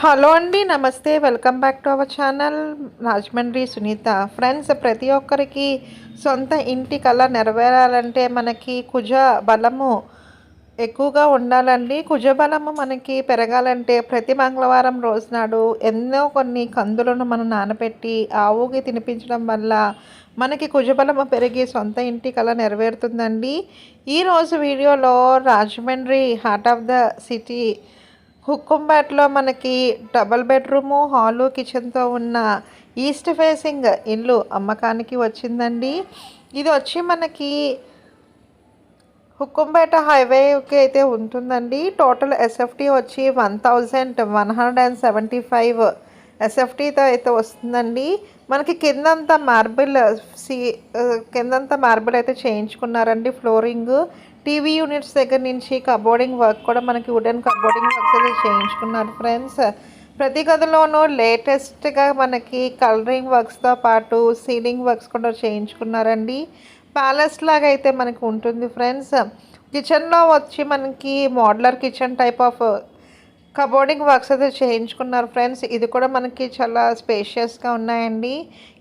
Hello అండి నమస్తే. Welcome back to our channel. Rajahmundry Sunitha. Friends ప్రతి ఒక్కరికి సొంత ఇంటి కళ నెరవేరాలంటే మనకి కుజ బలము ఎక్కువగా ఉండాలండి. కుజ బలము మనకి పెరగాలంటే ప్రతి మంగళవారం రోజునాడు ఎన్నో కొన్ని కందులను మనం నానబెట్టి ఆవుకి తినిపించడం వల్ల మనకి కుజబలము పెరిగి సొంత ఇంటి కళ నెరవేరుతుందండి. ఈరోజు వీడియోలో Rajahmundry heart of the city హుక్కుంపేటలో మనకి డబల్ బెడ్రూము హాలు కిచెన్తో ఉన్న ఈస్ట్ ఫేసింగ్ ఇల్లు అమ్మకానికి వచ్చిందండి. ఇది వచ్చి మనకి హుక్కుంపేట హైవేకి అయితే ఉంటుందండి. టోటల్ ఎస్ఎఫ్టీ వచ్చి one thousand one hundred and seventy five ఎస్ఎఫ్టీతో అయితే వస్తుందండి. మనకి కిందంతా మార్బుల్ సి కిందంతా మార్బుల్ అయితే చేయించుకున్నారండి ఫ్లోరింగ్. టీవీ యూనిట్స్ దగ్గర నుంచి కబోర్డింగ్ వర్క్ కూడా మనకి వుడెన్ కబోర్డింగ్ వర్క్స్ అయితే చేయించుకున్నారు ఫ్రెండ్స్. ప్రతి గదిలోనూ లేటెస్ట్గా మనకి కలరింగ్ వర్క్స్తో పాటు సీలింగ్ వర్క్స్ కూడా చేయించుకున్నారండి. ప్యాలెస్ లాగా అయితే మనకి ఉంటుంది ఫ్రెండ్స్. కిచెన్లో వచ్చి మనకి modular kitchen type of cupboarding works అయితే చేయించుకున్నారు ఫ్రెండ్స్. ఇది కూడా మనకి చాలా స్పేషియస్గా ఉన్నాయండి.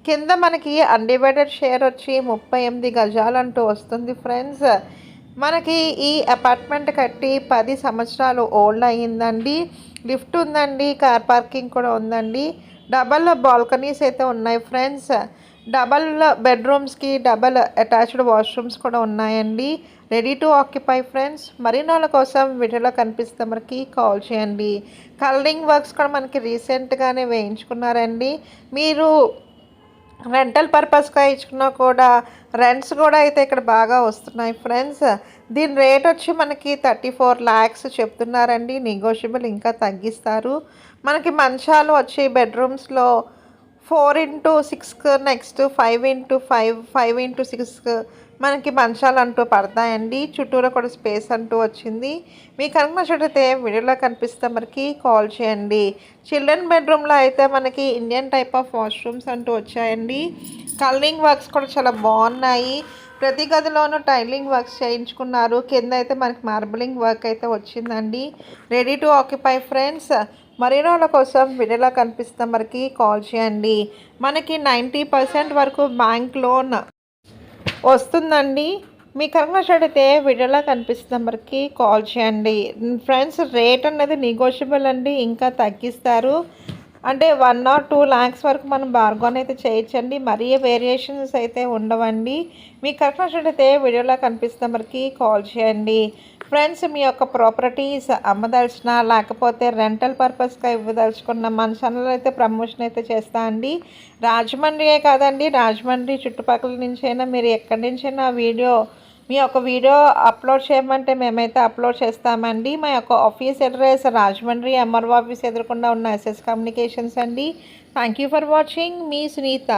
కింద మనకి అన్డివైడెడ్ షేర్ వచ్చి ముప్పై ఎనిమిది గజాలంటూ వస్తుంది ఫ్రెండ్స్. మనకి ఈ అపార్ట్మెంట్ కట్టి పది సంవత్సరాలు ఓల్డ్ అయ్యిందండి. లిఫ్ట్ ఉందండి కార్ పార్కింగ్ కూడా ఉందండి. డబల్ బాల్కనీస్ అయితే ఉన్నాయి ఫ్రెండ్స్ డబల్ బెడ్రూమ్స్కి డబల్ అటాచ్డ్ వాష్రూమ్స్ కూడా ఉన్నాయండి. రెడీ టు ఆక్యుపై ఫ్రెండ్స్ మరిన్నోళ్ళ కోసం వీడియోలో కనిపిస్తే మనకి కాల్ చేయండి. కలరింగ్ వర్క్స్ కూడా మనకి రీసెంట్గానే వేయించుకున్నారండి. మీరు రెంటల్ పర్పస్గా ఇచ్చుకున్నా కూడా రెంట్స్ కూడా అయితే ఇక్కడ బాగా వస్తున్నాయి ఫ్రెండ్స్ దీని రేట్ వచ్చి మనకి థర్టీ ఫోర్ ల్యాక్స్ చెప్తున్నారండి. నెగోషియబుల్ ఇంకా తగ్గిస్తారు. మనకి మంచాలు వచ్చి బెడ్రూమ్స్లో four into six next five into five five into six మనకి మంచాలు అంటూ పడతాయండి. చుట్టూరా కూడా స్పేస్ అంటూ వచ్చింది. మీకు కనుక వీడియోలో కనిపిస్తే మనకి కాల్ చేయండి. చిల్డ్రన్ బెడ్రూమ్లో అయితే మనకి ఇండియన్ టైప్ ఆఫ్ వాష్రూమ్స్ అంటూ వచ్చాయండి. కలరింగ్ వర్క్స్ కూడా చాలా బాగున్నాయి. ప్రతి గదిలోనూ టైలింగ్ వర్క్స్ చేయించుకున్నారు. కింద అయితే మనకి మార్బలింగ్ వర్క్ అయితే వచ్చిందండి. రెడీ టు ఆక్యుపై ఫ్రెండ్స్ మరీనోళ్ళ కోసం వీడియోలో కనిపిస్తే మనకి కాల్ చేయండి. మనకి నైంటీ పర్సెంట్ వరకు బ్యాంక్ లోన్ వస్తుందండి. మీ కనుక వీడియోలా కనిపిస్తున్న నెంబర్కి కాల్ చేయండి. ఫ్రెండ్స్ రేట్ అనేది నెగోషియబుల్ అండి. ఇంకా తగ్గిస్తారు. అంటే వన్ ఆర్ టూ ల్యాక్స్ వరకు మనం బార్గోన్ అయితే చేయొచ్చండి. మరీ వేరియేషన్స్ అయితే ఉండవండి. మీకు కరెక్ట్ వీడియోలో కనిపిస్తున్న మరికి కాల్ చేయండి. ఫ్రెండ్స్ మీ యొక్క ప్రాపర్టీస్ అమ్మదలిచిన లేకపోతే రెంటల్ పర్పస్గా ఇవ్వదలుచుకున్న మన ఛానల్ అయితే ప్రమోషన్ అయితే చేస్తా అండి. రాజమండ్రియే కాదండి. రాజమండ్రి చుట్టుపక్కల నుంచైనా మీరు ఎక్కడి నుంచైనా వీడియో మీ యొక్క వీడియో అప్లోడ్ చేయమంటే మేమైతే అప్లోడ్ చేస్తామండి. మా యొక్క office address Rajahmundry MRO office ఎదురకుండా ఉన్న ఎస్ఎస్ కమ్యూనికేషన్స్ అండి. థ్యాంక్ యూ ఫర్ వాచింగ్ మీ సునీత.